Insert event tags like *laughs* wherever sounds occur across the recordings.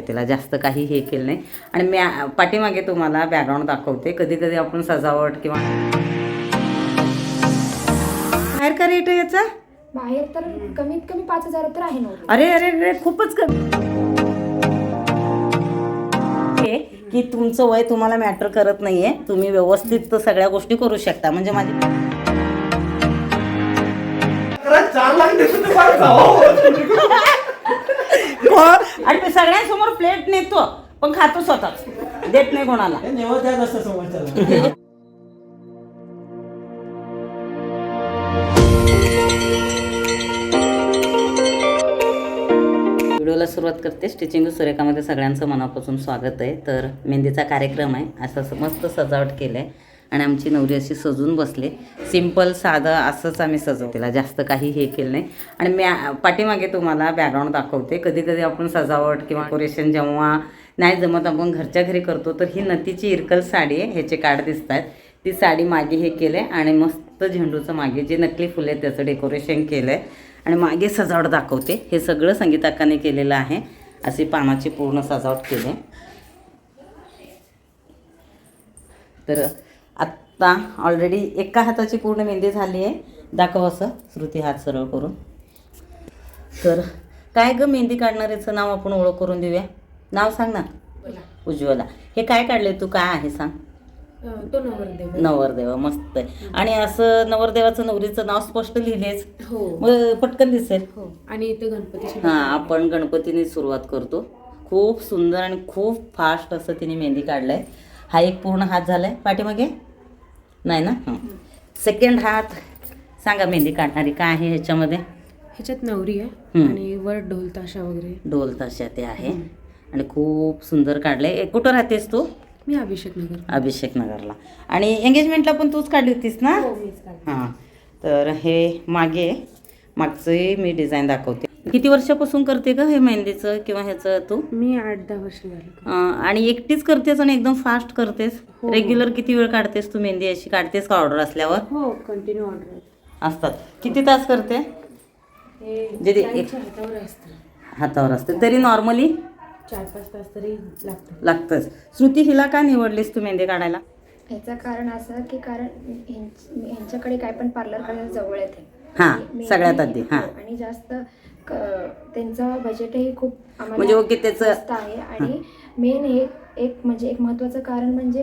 तिला जास्त काही हे केलं नाही. आणि मी पाठीमागे तुम्हाला बॅकग्राऊंड दाखवते. कधी कधी आपण सजावट किंवा बाहेर का रेट आहे याचा? बाहेर तर कमीत कमी पाच हजार तर आहे नव्हतं अरे अरे अरे खूपच कमी. हे की तुमचं वय तुम्हाला मॅटर करत नाहीये. तुम्ही व्यवस्थित सगळ्या गोष्टी करू शकता. म्हणजे माझी चार लाख देतो ते फार खावा. हो, आणि मी सगळ्यांसमोर प्लेट नेतो पण खातो स्वतःच. देत नाही कोणाला. हे नैवेद्यात असतं समोरच्याला. व्हिडिओला सुरुवात करते. स्टिचिंग सुरेखामध्ये सगळ्यांचं मनापासून स्वागत आहे. तर मेहंदीचा कार्यक्रम आहे. असं मस्त सजावट केलं आहे. आणि आमची नवरी अशी सजून बसले. सिंपल साधं असंच आम्ही सजवतेला जास्त काही हे केलं नाही. आणि मी पाठीमागे तुम्हाला बॅकग्राऊंड दाखवते. कधी कधी आपण सजावट किंवा डेकोरेशन जेव्हा नाही जमत आपण घरच्या घरी करतो तर ही नतीची इरकल साडी आहे. ह्याचे कार्ड दिसत आहेत ती साडी मागे हे केलं आहे आणि मस्त झेंडूचं मागे जे नकली फुलं आहेत त्याचं डेकोरेशन केलं आहे आणि मागे सजावट दाखवते. हे सगळं संगीताकाने केलेलं आहे. अशी पानाची पूर्ण सजावट केली. तर आत्ता ऑलरेडी एका हाताची पूर्ण मेहंदी झाली आहे. दाखव असं श्रुती हात सरळ करून. तर काय ग मेहंदी काढणाऱ्याचं नाव आपण ओळख करून देऊया? नाव सांग ना. उज्ज्वला. हे काय काढले तू? काय आहे सांग. तो नवरदेव. नवरदेव मस्त आहे. आणि असं नवरदेवाचं नवरीचं नाव स्पष्ट लिहिलेच हो. मग पटकन दिसेल. हो. आणि इथे गणपती हां आपण गणपतीने सुरुवात करतो. खूप सुंदर आणि खूप फास्ट असं तिने मेहंदी काढलाय. हा एक पूर्ण हात झालाय. पाठीमागे. नाही ना? सेकंड हात. सांगा मेहंदी काढणारी काय आहे ह्याच्यामध्ये? ह्याच्यात नवरी आहे. आणि वर ढोल ताशा वगैरे. ढोल ताशा ते आहे. आणि खूप सुंदर काढलंय. ए, कुठं राहतेस तू? मी अभिषेक नगर अभिषेक नगरला. आणि एंगेजमेंटला पण तूच काढली होतीस ना? हां तर हे मागे मागचंही मी डिझाईन दाखवते. किती वर्षापासून करते का हे मेहंदीचं किंवा ह्याचं तू? मी आठ दहा वर्ष झाली आणि एकटीच करतेस आणि एकदम फास्ट करतेस? हो. रेग्युलर किती वेळ काढतेस तू मेहंदी अशी? काढतेस का ऑर्डर असल्यावर? हो कंटिन्यू ऑर्डर असतात. किती तास करते? हे जे ते- त्यांच्या हातावर असतं. हातावर असते. तरी नॉर्मली चार पाच तास तरी लागतं लागतंच. श्रुती हिला का निवडलीस तू मेहंदी काढायला? ह्याचं कारण असं की कारण ह्यांच- ह्यांच्याकडे काय पण पार्लर करायला जवळ येते. हां, सगळ्यात आधी, हां. हो, आणि जास्त त्यांचं बजेटही खूप म्हणजे ओके त्याचं- आहे. आणि मेन हे एक म्हणजे एक महत्त्वाचं कारण म्हणजे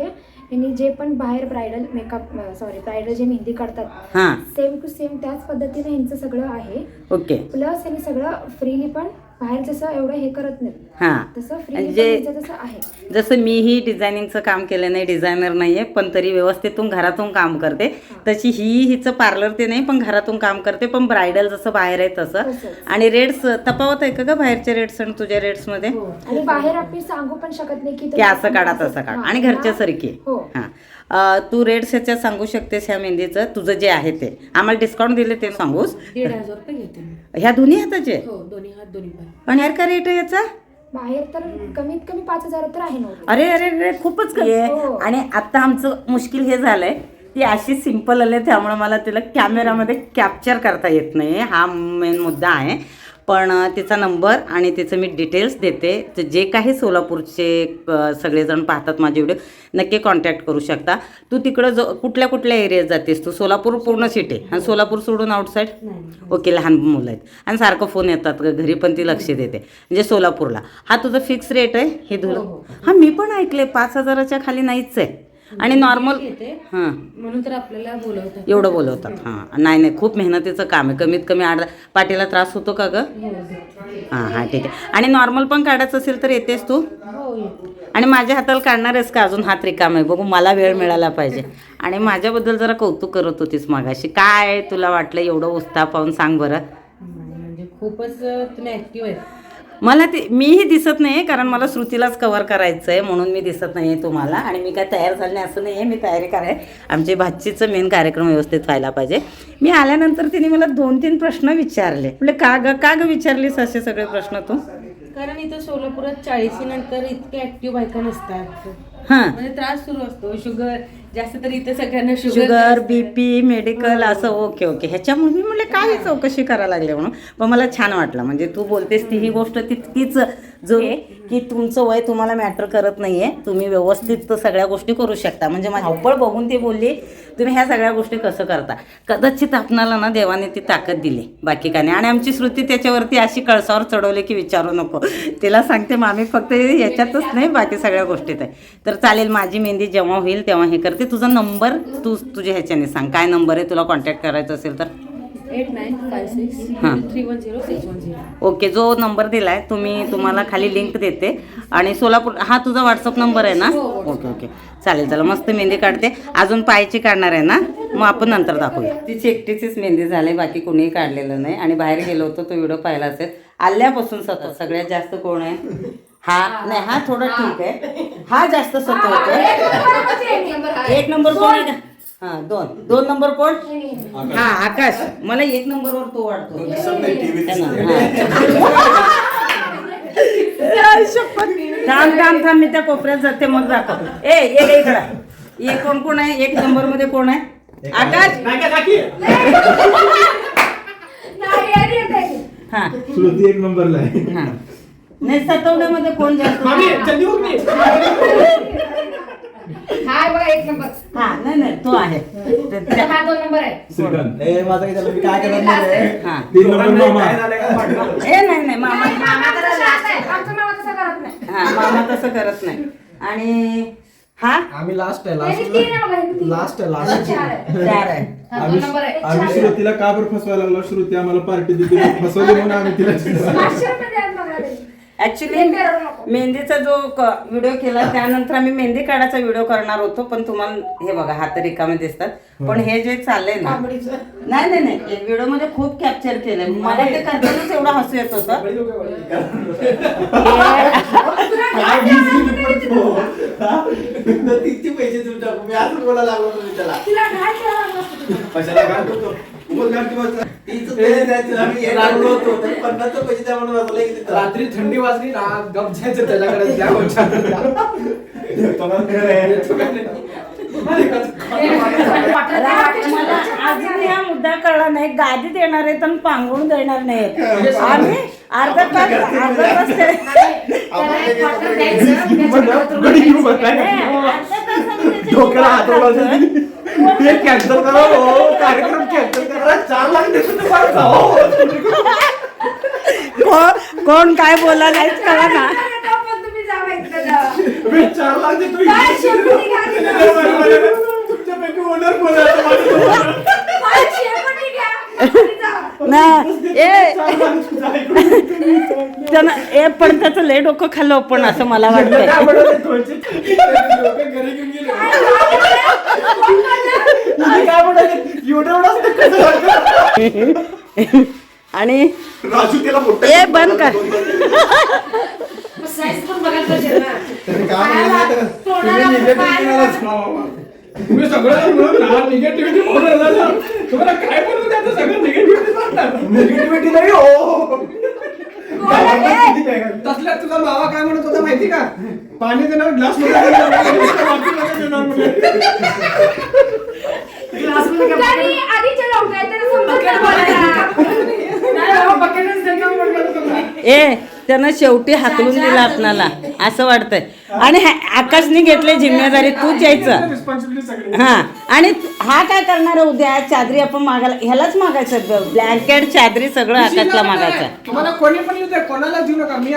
यांनी जे पण बाहेर ब्रायडल मेकअप सॉरी ब्रायडल जे मेहंदी काढतात हां. सेम टू सेम त्याच पद्धतीने ह्यांचं सगळं आहे. ओके. प्लस यांनी सगळं फ्रीली पण बाहेर जसं एवढं हे करत नाही. हां. तसं म्हणजे तसं आहे. जसं मीही डिझायनिंगचं काम केलं नाही डिझायनर नाही आहे पण तरी व्यवस्थितून घरातून काम करते. तशी ही हिचं पार्लर ते नाही पण घरातून काम करते पण ब्रायडल जसं बाहेर आहे तसं. तसंच. आणि रेट्स तफावत आहे का ग बाहेरच्या रेट्स आणि तुझ्या रेट्समध्ये हो. आणि बाहेर आपण सांगू पण शकत नाही की की असं काढा तसं काढा. आणि घरच्या सारखी. हो. हां. अं, तू रेट्स ह्याच्यात सांगू शकतेस ह्या मेहंदीचं. तुझं जे आहे ते. आम्हाला डिस्काउंट दिले ते सांगूस. दीड हजार रुपये घेते मी. ह्या दोन्ही हाताचे? हो दोन्ही हात दोन्ही पाय. पण यार का रेट आहे याचा? बाहेर तर कमीत कमी पाच हजार तर आहे नव्हतं अरे अरे अरे खूपच कमी आहे. हो. आणि आता आमचं मुश्किल हे झालंय ती अशी सिंपल आले त्यामुळे मला तिला कॅमेरामध्ये कॅप्चर करता येत नाही हा मेन मुद्दा आहे. पण तिचा नंबर आणि तिचं मी डिटेल्स देते. तर जे काही सोलापूरचे सगळेजण पाहतात माझे व्हिडिओ नक्की कॉन्टॅक्ट करू शकता. तू तिकडं जो कुठल्या कुठल्या एरियात जातेस तू? सोलापूर पूर्ण सिटी आणि सोलापूर सोडून आउटसाईड ओके लहान मुलं आहेत. आणि सारखं फोन येतात घरी पण ती लक्ष देते. म्हणजे सोलापूरला. हा तुझा फिक्स रेट आहे? हे तुला हां मी पण ऐकले पाच हजाराच्या खाली नाहीच आहे. आणि नॉर्मल हां. म्हणून तर आपल्याला बोलवतात. एवढं बोलवतात हां. नाही नाही खूप मेहनतीचं काम आहे. कमीत कमी आड पाठीला त्रास होतो का ग? हो हां. हां ठीक आहे. आणि नॉर्मल पण काढायचं असेल तर येतेस तू? हो आणि माझ्या हाताला काढणार आहेस का अजून? हात रिकाम आहे. बघू मला वेळ मिळाला पाहिजे. आणि माझ्याबद्दल जरा कौतुक करत होतीस मागाशी. काय तुला वाटलं एवढं उत्साह पाहून सांग बरं. म्हणजे खूपच तुम्ही ऍक्टिव्ह आहेत मला ते मीही दिसत नाही कारण मला श्रुतीलाच कव्हर करायचं आहे म्हणून मी दिसत नाही आहे तुम्हाला. आणि मी काय तयार झाले नाही असं नाही आहे मी तयारी कराय आमचे भाचीचं मेन कार्यक्रम व्यवस्थित व्हायला पाहिजे. मी आल्यानंतर तिने मला दोन तीन प्रश्न विचारले. म्हणजे का ग का ग विचारलीस असे सगळे प्रश्न तू? कारण इथं सोलापुरात चाळीसी नंतर इतके ऍक्टिव्ह बायका नसतात. हां. म्हणजे त्रास सुरू असतो. शुगर जास्त तर इथे सगळ्यांना शुगर बीपी मेडिकल असं ओके ओके. ह्याच्यामुळे मी म्हणले काय ही. चौकशी करायला लागले म्हणून? पण मला छान वाटलं. म्हणजे तू बोलतेस ती ही गोष्ट तितकीच जो की तुमचं वय तुम्हाला मॅटर करत नाहीये. तुम्ही व्यवस्थित सगळ्या गोष्टी करू शकता. म्हणजे माझी धावपळ बघून ती बोलली तुम्ही ह्या सगळ्या गोष्टी कसं करता? कदाचित आपणाला ना देवाने ती ताकद दिली बाकी काय नाही आणि आमची श्रुती त्याच्यावरती अशी कळसावर चढवली की विचारू नको. तिला सांगते मामी फक्त याच्यातच नाही बाकी सगळ्या गोष्टीत आहे तर चालेल माझी मेहंदी जेव्हा होईल तेव्हा हे करते. तुझा नंबर तू तुझ्या ह्याच्याने सांग. काय नंबर आहे? तुला कॉन्टॅक्ट करायचं असेल तर. एट नाईन फाय सिक्स हां. Three one zero six one zero. Okay जो नंबर दिलाय तुम्ही तुम्हाला खाली लिंक देते. आणि सोलापूर हा तुझा व्हॉट्सअप नंबर आहे ना? Okay okay. चालेल चला मस्त मेहंदी काढते. अजून पायाची काढणार आहे ना? मग आपण नंतर दाखवूया. तिची एकटीचीच मेहंदी झाली बाकी कोणीही काढलेलं नाही. आणि बाहेर गेलो होतो तो व्हिडिओ पाहिला असेल. आल्यापासून सतत सगळ्यात जास्त कोण आहे? हा नाही हा थोडा ठीक आहे. हा जास्त सतत होतो एक नंबर कोण आहे? का हा दोन. दोन नंबर कोण? हा आकाश. मला एक नंबरवर तो वाटतो थांब थांब थांब मी त्या कोपऱ्यात जाते मग दाखव. ए एक इकडं. ये कोण कोण आहे? एक नंबरमध्ये कोण आहे? आकाश. हा. श्रुती एक नंबरला आहे. हा. नाही सतवण्यामध्ये कोण जास्त. हाय बघा एक नंबर. हा नाही नाही तो आहे. ते- त्या- हा दोन नंबर आहे. श्रीकांत ए, माझं काही झालं, मी काय करत नाही रे. हा. तीन नंबर मामा. काय झालंय का? पाठवा. ए नाही नाही मामा आमचं मामा तसं करत नाही. हा मामा तसं करत नाही. आणि हा? आम्ही लास्ट आहे लास्ट तीन आहे बघा, हे तीन. लास्ट आहे लास्ट चार आहे. चार आहे. हा, दोन नंबर आहे. आम्ही श्रुतीला का बरं फसवायला लागलो? श्रुती आम्हाला पार्टी देते फसवली म्हणून आम्ही तिला पाचशे रुपये द्या बघा रे. ऍक्च्युली मेहंदीचा जो व्हिडिओ केला त्यानंतर आम्ही मेहंदी काढायचा व्हिडिओ करणार होतो पण तुम्हाला हे बघा हात रिकामे दिसतात. पण हे जे चाललंय ना नाही नाही नाही व्हिडिओमध्ये खूप कॅप्चर केलंय. मला ते करतानाच एवढं हसू येत होतं. हा? पैसे तुम्ही तर. रात्री थंडी वाजली ना गप जायचं त्याच्याकडे मला अजून हा मुद्दा कळला नाही गादीत येणार आहेत आणि पांघरून देणार नाहीत आम्ही अर्धा तास अर्धा तास. नाही, डोक्याला हात कॅन्सल करा हो कार्यक्रम कॅन्सल करा चार लाख देतो तुम्हाला जाओ. कोण- कोण काय बोला नाहीच कळा ना पण तुम्ही जावा इकडे जावा. मी चार लाख देतो काय शेपटी घाली? तुमच्यापैकी ओनर कोण आहे? आता माझं कोण? काय शेपटी घ्या. तुम्ही जावा. ना ए. त्यानं पण त्याचं लय डोकं खाल्लं पण असं मला वाटतंय घरी घेऊन गेले काय म्हणाले? एवढं? आणि राजू त्याला मोठं ए बंद कर. निगेटिव्हिटी नाही हो. काय काय? तसल्या तुझा मावा काय म्हणत होता माहिती का? पाणी देणार ग्लासमध्ये *laughs* ए त्यानं शेवटी हाकलून दिला आपणाला. असं वाटतंय. आणि आकाशने घेतली जिम्मेदारी तूच यायचं. हा आणि हा काय करणार उद्या? चादरी आपण मागायला ह्यालाच मागायचं ब्लँकेट चादरी सगळं आकाशला मागायचं तुम्हाला कोणी पण येऊ दे कोणाला देऊ नका. मी.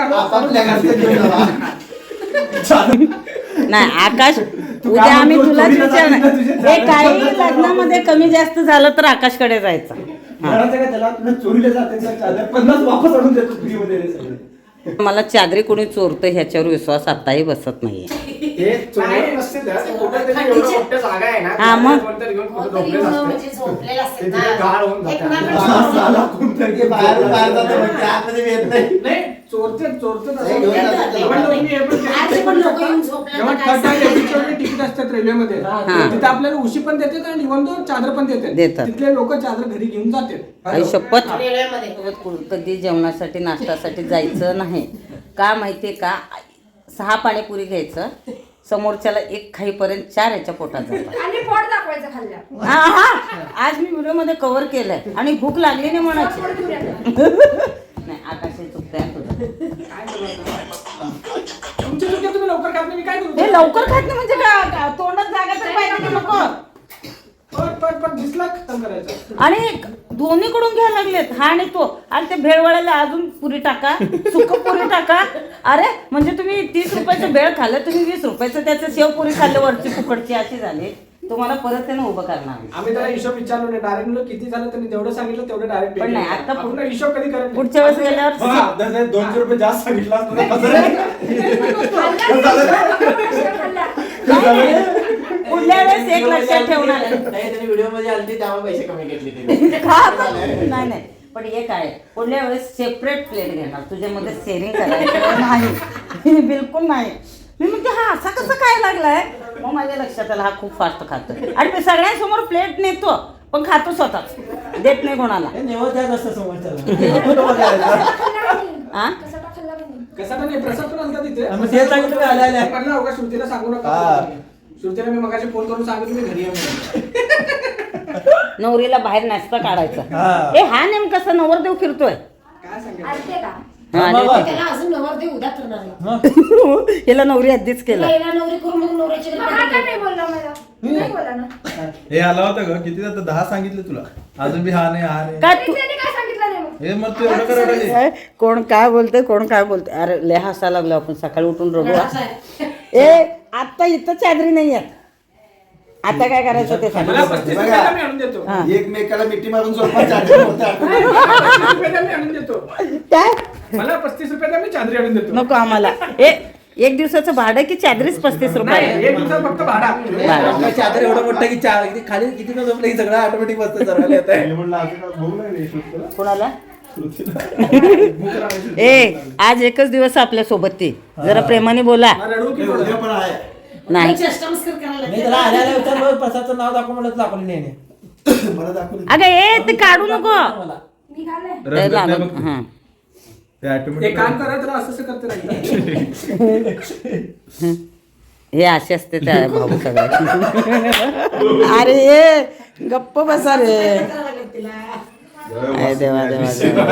नाही आकाश उद्या आम्ही तुलाच विचारणार तुझे हे काही लग्नामध्ये कमी जास्त झालं तर आकाशकडे जायचं. घराचं का त्याला? तुला चोरीला जाते तर चादर पन्नास वापस आणून देतो फ्री मध्ये रे सगळे. मला चादरी कोणी चोरतं ह्याच्यावर विश्वास आताही बसत नाहीये. हे चोर नसते त्या, ते कुठं त्याची एवढं मोठं जागा आहे ना हा, मग? कोणतरी घेऊन कुठं झोपलेलं असते. ते तिथे गाळ होऊन जाते. सहा- सहा लाख कोणतरी की बाहेर बाहेर जातो मग ते आतमध्ये येत नाही. नाही चोरते चोरते नाही, घेऊन जातात ते. पण तुम्ही हे तिकीट असतात रेल्वेमध्ये तिथे आपल्याला उशी पण देतात आणि इव्हन तो चादर पण देतात. देतात. तिथले लोक चादर घरी घेऊन जातात. आई शपथ. कधी जेवणासाठी नाश्त्यासाठी जायचं नाही. का माहितीये का? सहा पाणीपुरी घ्यायचं. समोरच्याला एक खाईपर्यंत चार याच्या पोटात जातात. आणि पोट दाखवायचं खाल्ल्या. हा हा. आज मी व्हिडिओमध्ये कव्हर केलंय. आणि भूक लागली नाही म्हणायची. *laughs* हे लवकर खात नाही म्हणजे का का- तोंडात जागा तर पाहिजे नको? पट पट पट दिसला खतम करायचं? आणि दोन्हीकडून घ्यायला लागलेत हा आणि तो. आणि ते भेळवाल्याला अजून पुरी टाका सुक पुरी टाका. अरे म्हणजे तुम्ही तीस रुपयाचं भेळ खाल्लं तुम्ही वीस रुपयाचं त्याचं शेव पुरी खाल्लं वरची फुकटची अशी झाली. तुम्हाला परत त्यानं उभं करणार. आम्ही त्याला हिशोब विचारलो नाही. डायरेक्ट किती झालं त्यांनी जेवढं सांगितलं तेवढं डायरेक्ट पण नाही, आता आपण हिशोब कधी करत नाही. पुढच्या वेळेस गेल्यावर हा, जर ते दोनशे रुपये जास्त सांगितलं असतं तर कसं रे? पुढल्या वेळेस एक लक्षात ठेवणार नाही. त्याने व्हिडिओमध्ये आलती त्यामुळे पैसे कमी घेतले नाही नाही. पण एक आहे पुढल्या वेळेस सेपरेट प्लेट घेणार. तुझ्यामध्ये शेअरिंग करायचं नाही. *laughs* बिलकुल नाही. मी म्हणते हा असा कसं काय लागलाय? माझ्या लक्षात आलं हा खूप फास्ट खातो आणि मी सगळ्यांसमोर प्लेट नेतो पण खातो स्वतःच. देत नाही कोणाला. हे नैवेद्यात असतं समोरच्याला. *laughs* फोटो बघायला हा कसा पण नाही प्रसाद पण आलता तिथे मग ते सांगितलं मी आल्या आल्या. म्हणलं अवघा श्रुतीला सांगू हा. श्रुतीला मी मगाशी फोन करून सांगितलं मी घरी आहे म्हणून. नवरीला बाहेर नाश्ता काढायचा. हा. ए हा नेमका कसा? नवरदेव फिरतोय. काय सांगेल? आलते का? हा, हा, त्याला अजून उद्या करणार होते. हिला नवरी आधीच केला. पहिला नवरी करून मग नवऱ्याची मग हा का नाही बोलला मला? नाही बोला ना. हे आला होता ग किती आता दहा सांगितलं तुला. अजून बी हा नाही हा नाही. का तू त्यांनी काय सांगितलं नाही मग? हे मग तू एवढं करायला काय? कोण काय बोलते कोण काय बोलते अरे लय हसायला लागलो आपण. सकाळी उठून रघु ए आता इथं चादरी नाही आहेत. आता काय करायचं ते सांग. मला पस्तीस बघा. रुपयाला मी आणून देतो. हा. एकमेकाला मिठी मारून झोपा चादरी होते आठवण. पस्तीस रुपयाला मी आणून देतो. काय? मला पस्तीस रुपयाला मी चादरी आणून देतो. नको आम्हाला. ए एक दिवसाचं भाडं की चादरीच पस्तीस नाही रुपये एक दिवसात फक्त भाडा. चादर एवढं मोठं की चार किती खाली किती न झोपलं की सगळं ऑटोमॅटिक बसतं सर्वांना येत आहे मी म्हणलं असं का बघू लागले श्रुतीला? कोणाला. *laughs* ए आज एकच दिवस आपल्यासोबत ती. जरा प्रेमाने बोला. मला रडू की उद्या पण आहे. नाही. करायला त्याला प्रसादचं नाव दाखव दाखवलं नाही याने. मला दाखवलं अगं ए ते काढू नको. मला. ते. लागून. हा एक काम करा असं असं करते राहिलं. हे. असे असते त्या *laughs* भाऊ सगळे *laughs* अरे ए गप्प बसा रे. अरे देवा देवा देवा.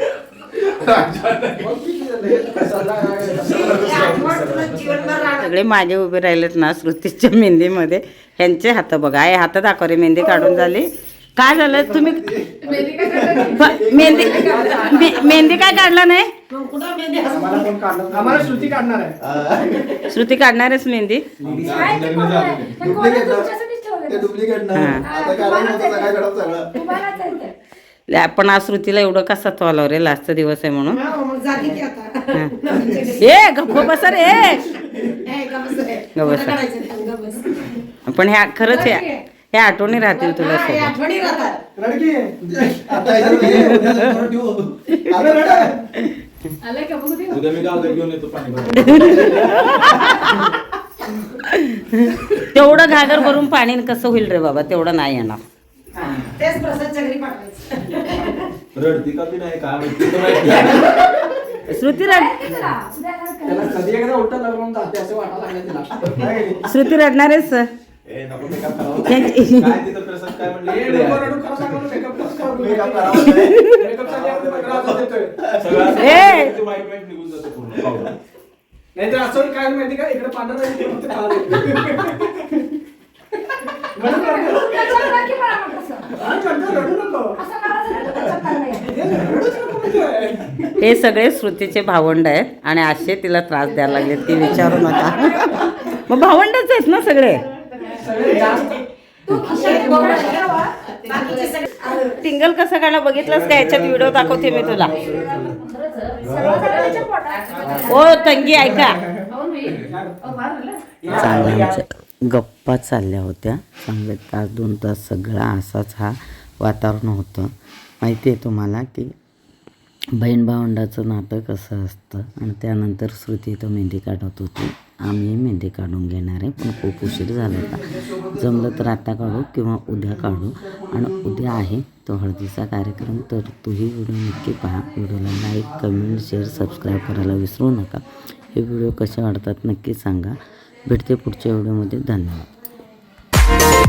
*laughs* सगळे मागे उभे राहिलेत ना श्रुतीच्या मेहंदीमध्ये. ह्यांचे हात बघा. हे हात दाखव रे मेहंदी काढून झाली. काय झालं? तुम्ही मेहंदी मेहंदी काय काढला नाही? श्रुती काढणार आहे. श्रुती काढणारच मेहंदी. आहे? आहे? डुप्लिकेट हा. आपण आज श्रुतीला एवढं का सत्वाला रे? लास्टचा दिवस आहे म्हणून. आता. *laughs* ए गप्प बसा रे. *laughs* ए, का बस. रे. ग बस. फोटो काढायचे नाही, ग बस. पण ह्या खरंच ह्या ह्या आठवणी राहतील तुला हा. *laughs* तेवढं घागर भरून पाणी कसं होईल रे बाबा? तेवढं नाही येणार. तेच प्रसादच्या घरी पाठवायचं रडती का बी नाही काय माहिती. श्रुती रड ते चला, उद्या काय करायचं? त्याला कधी एकदा उलट लागून जाते असं वाटायला लागलं तिला श्रुती रडणारेच ए, नको makeup करावं. *laughs* त्यांची- काय तिथं प्रसाद काय म्हणले ए, इकडे नको आहे. रडू, खरं सांगू ना, makeup कसं करू? Makeup करावं लागतंय. Makeup साठी आपण पंधरा हजार देतोय. सगळं असं ए! ते white white निघून जातं पूर्ण पावडर. नाहीतर असं काय माहिती का इकडे पांढरा राहील, इकडे फक्त काळा राहील. म्हणून रडू. कसं? हा, रडू, नको. हे रडूच नको म्हणतोय. हे सगळे श्रुतीचे भावंड आहेत आणि असे तिला त्रास द्यायला लागले ती विचारू नका मग भावंडच आहेत ना सगळे जास्त टिंगल कसं काढला बघितलंस का याच्यात व्हिडिओ दाखवते मी तुला. ओ तंगी ऐका हो नाही. गप्पा चालल्या होत्या. चांगले तास दोन तास सगळा असाच हा वातावरण होतं. माहिती आहे तुम्हाला की बहीण भावंडाचं नातं कसं असतं आणि त्यानंतर श्रुती तो मेहंदी काढत होती. आम्ही मेहंदी काढून घेणार आहे पण खूप उशीर झाला होता. जमलं तर आता काढू किंवा उद्या काढू. आणि उद्या आहे तो हळदीचा कार्यक्रम तर तूही व्हिडिओ नक्की पहा. व्हिडिओला लाईक कमेंट शेअर सबस्क्राईब करायला विसरू नका. हे व्हिडिओ कसे वाढतात नक्की सांगा. भेटते पुढच्या व्हिडिओमध्ये. धन्यवाद.